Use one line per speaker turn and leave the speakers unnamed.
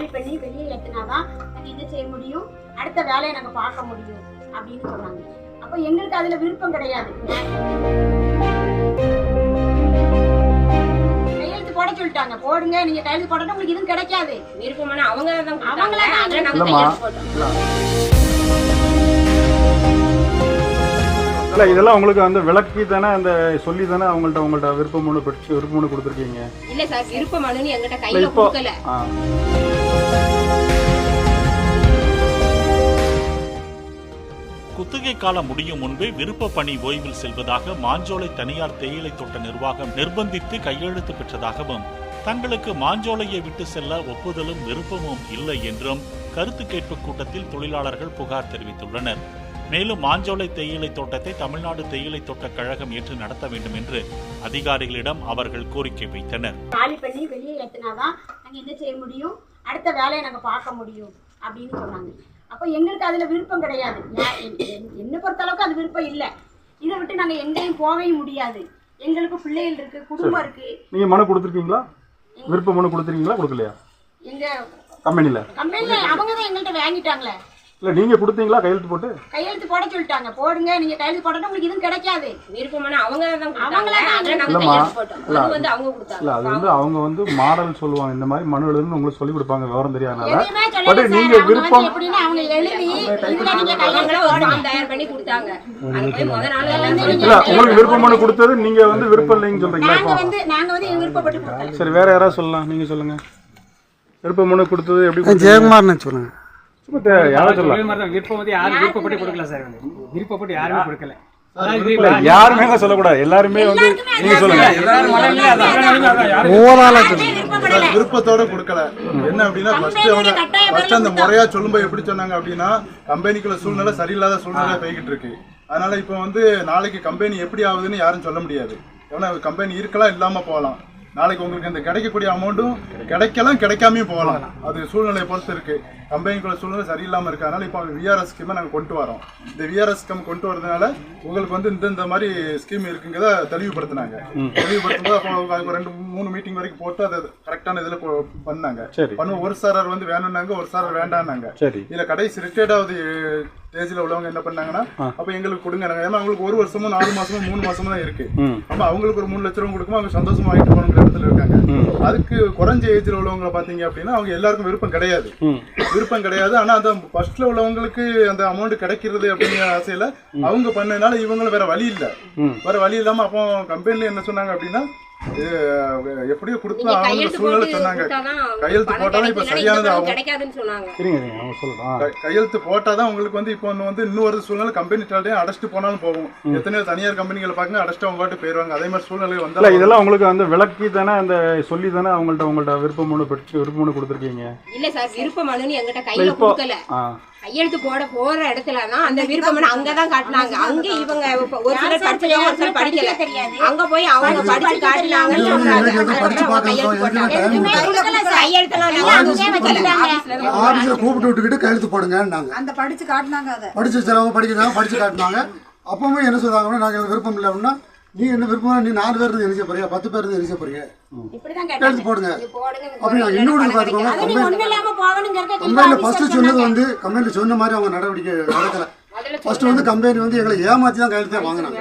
காலி பண்ணி வெளியே ஏற்றினாதான் நாங்கள் என்ன செய்ய முடியும்? அடுத்த வேலையை நாங்கள் பார்க்க முடியும் அப்படின்னு சொன்னாங்க. அப்போ எங்களுக்கு அதில் விருப்பம் கிடையாது. கையெழுத்து போட சொல்லிட்டாங்க. போடுங்க. நீங்க கையெழுத்து போட்டா உங்களுக்கு எதுவும் கிடைக்காது.
விருப்பமான அவங்க தான்
அவங்களே தான்
இல்ல இதெல்லாம் உங்களுக்கு வந்து விளக்கி தானே அந்த சொல்லி தானே அவங்கள்ட்ட உங்கள்ட்ட விருப்பம் ஒன்று பெற்று விருப்பம் ஒன்று கொடுத்துருக்கீங்க?
இல்ல சார் விருப்ப மனுன்னு எங்கிட்ட கையில
இப்போ
கொடுக்கல.
ஆ.
குத்தகை காலம் முடியும் முன்பே விருப்ப பணி ஓய்வில் செல்வதாக மாஞ்சோலை தனியார் தேயிலை தோட்ட நிர்வாகம் நிர்பந்தித்து கையெழுத்து பெற்றதாகவும் தங்களுக்கு மாஞ்சோலையை விட்டு செல்ல ஒப்புதலும் விருப்பமும் இல்லை என்றும் கருத்து கேட்பு கூட்டத்தில் தொழிலாளர்கள் புகார் தெரிவித்துள்ளனர். மேலும் மாஞ்சோலை தேயிலை தோட்டத்தை தமிழ்நாடு தேயிலை தோட்டக் கழகம் ஏற்று நடத்த வேண்டும் என்று அதிகாரிகளிடம் அவர்கள் கோரிக்கை வைத்தனர்.
காலி பண்ணி வெளியே ஏற்றினாதான் நாங்க என்ன செய்ய முடியும்? அடுத்த வேலையை நாங்க பார்க்க முடியும் அப்படின்னு சொன்னாங்க. அப்போ எங்களுக்கு அதுல விருப்பம் கிடையாது. என்னை பொறுத்த அளவுக்கு அது விருப்பம் இல்லை. இதை விட்டு நாங்க எங்கேயும் போகவும் முடியாது. எங்களுக்கு பிள்ளைகள் இருக்கு குடும்பம் இருக்கு.
நீங்க மனு கொடுத்துருக்கீங்களா? விருப்ப மனு கொடுத்துருக்கீங்களா? கொடுக்கலையா?
எங்க
கம்பெனில.
கம்பெனில அவங்க தான் எங்கள்கிட்ட வாங்கிட்டாங்களே.
இல்ல நீங்க கொடுத்தீங்களா? கையெழுத்து போட்டு?
கையெழுத்து போட சொல்லிட்டாங்க. போடுங்க. நீங்க கையெழுத்து போட்டா உங்களுக்கு எதுவும் கிடைக்காது.
விருப்பமான அவங்க தான்
அவங்களே தான்
அதுல நாங்க
இல்லம்மா.
கையெழுத்து போட்டோம்.
இல்ல,
அது வந்து அவங்க
இல்ல
கொடுத்தாங்க
அது வந்து அவங்க வந்து மாடல் சொல்லுவாங்க. இந்த மாதிரி மனு எழுதுன்னு உங்களுக்கு சொல்லி கொடுப்பாங்க விவரம் தெரியாதனால. பட். நீங்க விருப்பம்
எப்படின்னா அவங்க எழுதி இதுல நீங்க கையெழுத்து
ஒரு ஃபார்ம் தயார் பண்ணி கொடுத்தாங்க. அது போய் முத நாள்
இல்ல உங்களுக்கு விருப்ப மனு கொடுத்தது நீங்க வந்து விருப்பம் இல்லைன்னு சொல்றீங்களா
நாங்க வந்து நாங்க வந்து எங்க விருப்பப்பட்டு
சரி வேற யாராவது சொல்லலாம். நீங்க சொல்லுங்க. விருப்ப மனு கொடுத்தது எப்படி?
ஜெயக்குமார்னு சொல்லுங்க.
யாரும்
சொல்லக்கூடாது. எல்லாருமே வந்து நீங்க சொல்லுங்க.
விருப்பத்தோட கொடுக்கல. என்ன அப்படின்னா ஃபர்ஸ்ட் அவங்க ஃபர்ஸ்ட் அந்த முறையா சொல்லும்போது எப்படி சொன்னாங்க அப்படின்னா கம்பெனிக்குள்ள சூழ்நிலை சரியில்லாத சூழ்நிலை போய்கிட்டு இருக்கு. அதனால இப்போ வந்து நாளைக்கு கம்பெனி எப்படி ஆகுதுன்னு யாரும் சொல்ல முடியாது. ஏன்னா கம்பெனி இருக்கலாம் இல்லாம போகலாம். நாளைக்கு உங்களுக்கு இந்த கிடைக்கக்கூடிய அமௌண்ட்டும் கிடைக்கலாம் கிடைக்காமையும் போகலாம். அது சூழ்நிலையை பொறுத்து இருக்கு. கம்பெனிக்குள்ள சூழ்நிலை சரியில்லாம இருக்கு அதனால இப்போ விஆர்எஸ் ஸ்கீமை நாங்கள் கொண்டு வரோம். இந்த விஆர்எஸ் ஸ்கீம் கொண்டு வரதுனால உங்களுக்கு வந்து இந்த இந்த மாதிரி ஸ்கீம் இருக்குங்கிறத தெளிவுபடுத்தினாங்க. தெளிவுபடுத்தும் போது அப்போ ரெண்டு மூணு மீட்டிங் வரைக்கும் போட்டு அதை கரெக்டான இதில் பண்ணாங்க.
சரி.
பண்ணுவோம் ஒரு சாரர் வந்து வேணும்னாங்க ஒரு சாரர் வேண்டாம்னாங்க.
சரி.
இதுல கடைசி ரிட்டையர்டாவது ஸ்டேஜ்ல உள்ளவங்க என்ன பண்ணாங்கன்னா அப்ப எங்களுக்கு கொடுங்க ஏன்னா அவங்களுக்கு ஒரு வருஷமும் நாலு மாசமும் மூணு மாசமும் தான் இருக்கு. அப்ப அவங்களுக்கு ஒரு மூணு லட்ச ரூபா கொடுக்கும் அவங்க சந்தோஷமா வாங்கிட்டு போகணுங்கிற இடத்துல இருக்காங்க. அதுக்கு குறைஞ்ச ஏஜ்ல உள்ளவங்க பாத்தீங்க அப்படின்னா அவங்க எல்லாருக்கும் விருப்பம் கிடையாது. விருப்பம் கிடையாது. ஆனா அந்த ஃபர்ஸ்ட்ல உள்ளவங்களுக்கு அந்த அமௌண்ட் கிடைக்கிறது அப்படிங்கிற ஆசையில அவங்க பண்ணதுனால இவங்களும் வேற வழி இல்ல. வேற வழி இல்லாம அப்போ கம்பெனில என்ன சொன்னாங்க அப்படின்னா எப்படியோ
கையெழுத்து
சூழ்நிலை
போட்டு
சொன்னாங்க. கையெழுத்து போட்டாதான் இப்ப. சரியானது ஆகும். கையெழுத்து போட்டாதான் உங்களுக்கு வந்து இப்போ ஒன்று வந்து இன்னும் ஒரு சூழ்நிலை கம்பெனி அடைச்சிட்டு போனாலும் போகும். எத்தனையோ தனியார் கம்பெனிகளை பார்க்க அடைச்சிட்டு அவங்க பாட்டு போயிருவாங்க. அதே மாதிரி சூழ்நிலை
இல்ல
வந்தாலும்
இதெல்லாம் உங்களுக்கு வந்து விளக்கி தானே அந்த சொல்லி தானே அவங்கள்ட்ட உங்கள்ட்ட விருப்பம் ஒன்று பெற்று விருப்பம் ஒன்று கொடுத்துருக்கீங்க?
இல்ல சார் விருப்ப மனுன்னு எங்கிட்ட கையில கொடுக்கல. கையெழுத்து போட போற இடத்துல தான் அந்த விருப்ப மனு அங்கதான் காட்டினாங்க. அங்க இவங்க ஒரு சிலர் படிச்சவங்க ஒரு சிலர் படிக்கல. அங்க போய் அவங்க படிச்சு காட்டினாங்கன்னு சொல்றாங்க. ஆபீஸ்ல
கூப்பிட்டு விட்டுக்கிட்டு கையெழுத்து போடுங்கன்னாங்க.
அந்த படிச்சு காட்டினாங்க அதை.
படிச்சு சிலவங்க படிக்கிறாங்க படிச்சு காட்டினாங்க. அப்பவுமே என்ன சொல்றாங்கன்னா நாங்கள் எனக்கு விருப்பம் இல்லை அப்படின்னா நீ என்ன விருப்பம் நீ நாலு பேர் இருந்து எரிச்ச போறியா? பத்து பேர் இருந்து எரிச்ச போறியா?
கேட்டாங்க.
போடுங்க. அப்படின்னா இன்னொன்று பார்த்துக்கோங்க. கம்பெனியில் ஃபர்ஸ்ட் சொன்னது வந்து கம்பெனியில் சொன்ன மாதிரி அவங்க நடவடிக்கை நடக்கல. ஃபர்ஸ்ட் வந்து கம்பெனி வந்து எங்களை ஏமாத்தி தான் கையெழுத்தே வாங்கினாங்க.